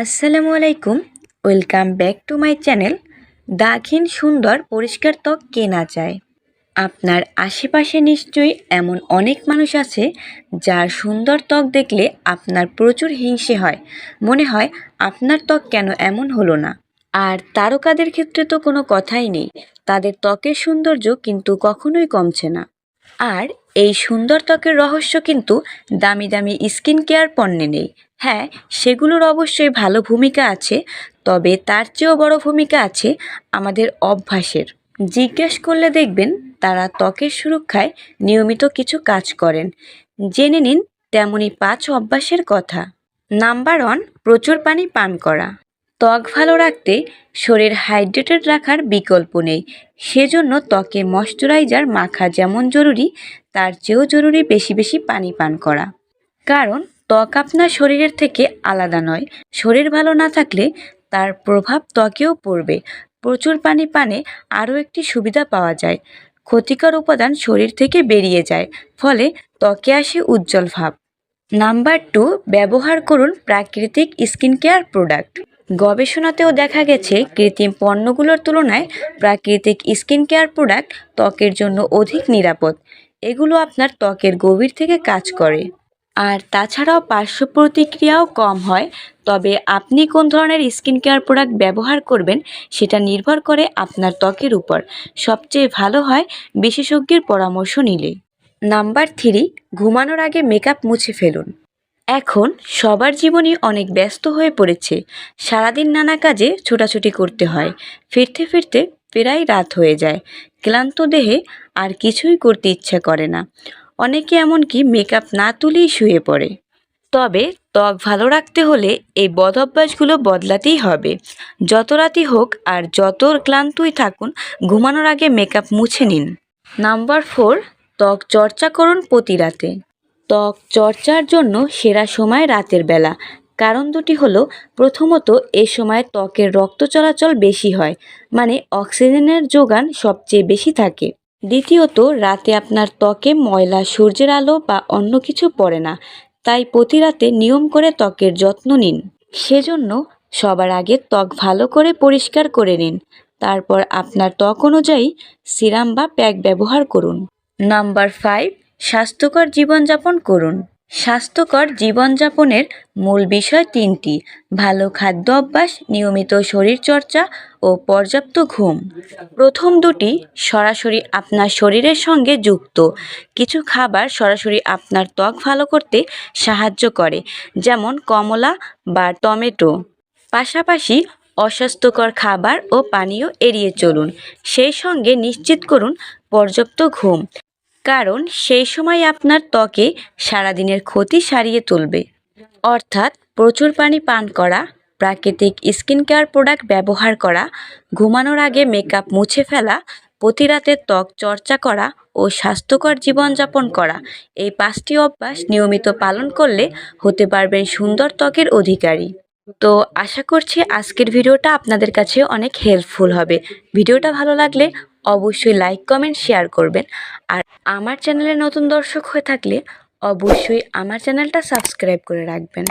আসসালামু আলাইকুম। Welcome back to my channel. দাগহীন সুন্দর পরিষ্কার ত্বক কেনা চায়? আপনার আশেপাশে নিশ্চয়ই এমন অনেক মানুষ আছে যার সুন্দর ত্বক দেখলে আপনার প্রচুর হিংসে হয়। মনে হয় আপনার ত্বক কেন এমন হলো না? আর তারকাদের ক্ষেত্রে তো কোনো কথাই নেই। তাদের ত্বকের সৌন্দর্য কিন্তু কখনোই কমছে না। আর এই সুন্দর ত্বকের রহস্য কিন্তু দামি দামি স্কিন কেয়ার পণ্যে নেই। হ্যাঁ সেগুলোর অবশ্যই ভালো ভূমিকা আছে, তবে তার চেয়েও বড় ভূমিকা আছে আমাদের অভ্যাসের। জিজ্ঞেস করলে দেখবেন তারা ত্বকের সুরক্ষায় নিয়মিত কিছু কাজ করেন। জেনে নিন তেমনই পাঁচ অভ্যাসের কথা। নাম্বার ওয়ান, প্রচুর পানি পান করা। ত্বক ভালো রাখতে শরীর হাইড্রেটেড রাখার বিকল্প নেই। সেজন্য ত্বকে ময়শ্চারাইজার মাখা যেমন জরুরি তার চেয়েও জরুরি বেশি বেশি পানি পান করা। কারণ ত্বক আপনার শরীরের থেকে আলাদা নয়। শরীর ভালো না থাকলে তার প্রভাব ত্বকেও পড়বে। প্রচুর পানি পানে আরও একটি সুবিধা পাওয়া যায়। ক্ষতিকর উপাদান শরীর থেকে বেরিয়ে যায়, ফলে ত্বকে আসে উজ্জ্বল ভাব। নাম্বার টু, ব্যবহার করুন প্রাকৃতিক স্কিন কেয়ার প্রোডাক্ট। গবেষণাতেও দেখা গেছে, কৃত্রিম পণ্যগুলোর তুলনায় প্রাকৃতিক স্কিন কেয়ার প্রোডাক্ট ত্বকের জন্য অধিক নিরাপদ। এগুলো আপনার ত্বকের গভীর থেকে কাজ করে। আর তাছাড়াও পার্শ্ব প্রতিক্রিয়াও কম হয়, তবে আপনি কোন ধরনের স্কিন কেয়ার প্রোডাক্ট ব্যবহার করবেন সেটা নির্ভর করে আপনার ত্বকের উপর। সবচেয়ে ভালো হয় বিশেষজ্ঞের পরামর্শ নিলে। নাম্বার থ্রি, ঘুমানোর আগে মেকআপ মুছে ফেলুন। এখন সবার জীবনই অনেক ব্যস্ত হয়ে পড়েছে, সারাদিন নানা কাজে ছোটাছুটি করতে হয়, ফিরতে ফিরতে প্রায় রাত হয়ে যায়। ক্লান্ত দেহে আর কিছুই করতে ইচ্ছা করে না। অনেকে এমনকি মেকআপ না তুলেই শুয়ে পড়ে। তবে ত্বক ভালো রাখতে হলে এই বদ অভ্যাসগুলো বদলাতেই হবে। যত রাতই হোক আর যত ক্লান্তই থাকুন, ঘুমানোর আগে মেকআপ মুছে নিন। নাম্বার ফোর ত্বক চর্চা করুন প্রতি রাতে। ত্বক চর্চার জন্য সেরা সময় রাতের বেলা। কারণ দুটি হলো, প্রথমত, এ সময় ত্বকের রক্ত চলাচল বেশি হয় মানে অক্সিজেনের যোগান সবচেয়ে বেশি থাকে। দ্বিতীয়ত, রাতে আপনার ত্বকে ময়লা, সূর্যের আলো বা অন্য কিছু পড়ে না, তাই প্রতি রাতে নিয়ম করে ত্বকের যত্ন নিন। সেজন্য সবার আগে ত্বক ভালো করে পরিষ্কার করে নিন। তারপর আপনার ত্বক অনুযায়ী সিরাম বা প্যাক ব্যবহার করুন। নাম্বার ফাইভ, স্বাস্থ্যকর জীবনযাপন করুন। স্বাস্থ্যকর জীবনযাপনের মূল বিষয় তিনটি, ভালো খাদ্য অভ্যাস, নিয়মিত শরীরচর্চা ও পর্যাপ্ত ঘুম। প্রথম দুটি সরাসরি আপনার শরীরের সঙ্গে যুক্ত। কিছু খাবার সরাসরি আপনার ত্বক ভালো করতে সাহায্য করে, যেমন কমলা বা টমেটো। পাশাপাশি অস্বাস্থ্যকর খাবার ও পানীয় এড়িয়ে চলুন। সেই সঙ্গে নিশ্চিত করুন পর্যাপ্ত ঘুম। কারণ সেই সময় আপনার ত্বকে সারাদিনের ক্ষতি সারিয়ে তুলবে। অর্থাৎ প্রচুর পানি পান করা, প্রাকৃতিক স্কিন কেয়ার প্রোডাক্ট ব্যবহার করা, ঘুমানোর আগে মেকআপ মুছে ফেলা প্রতি রাতে ত্বক চর্চা করা ও স্বাস্থ্যকর জীবনযাপন করা, এই পাঁচটি অভ্যাস নিয়মিত পালন করলে হতে পারবেন সুন্দর ত্বকের অধিকারী। তো আশা করছি আজকের ভিডিওটা আপনাদের কাছে অনেক হেল্পফুল হবে। ভিডিওটা ভালো লাগলে অবশ্যই লাইক কমেন্ট শেয়ার করবেন। আর আমার চ্যানেলে নতুন দর্শক হয়ে থাকলে অবশ্যই আমার চ্যানেলটা সাবস্ক্রাইব করে রাখবেন।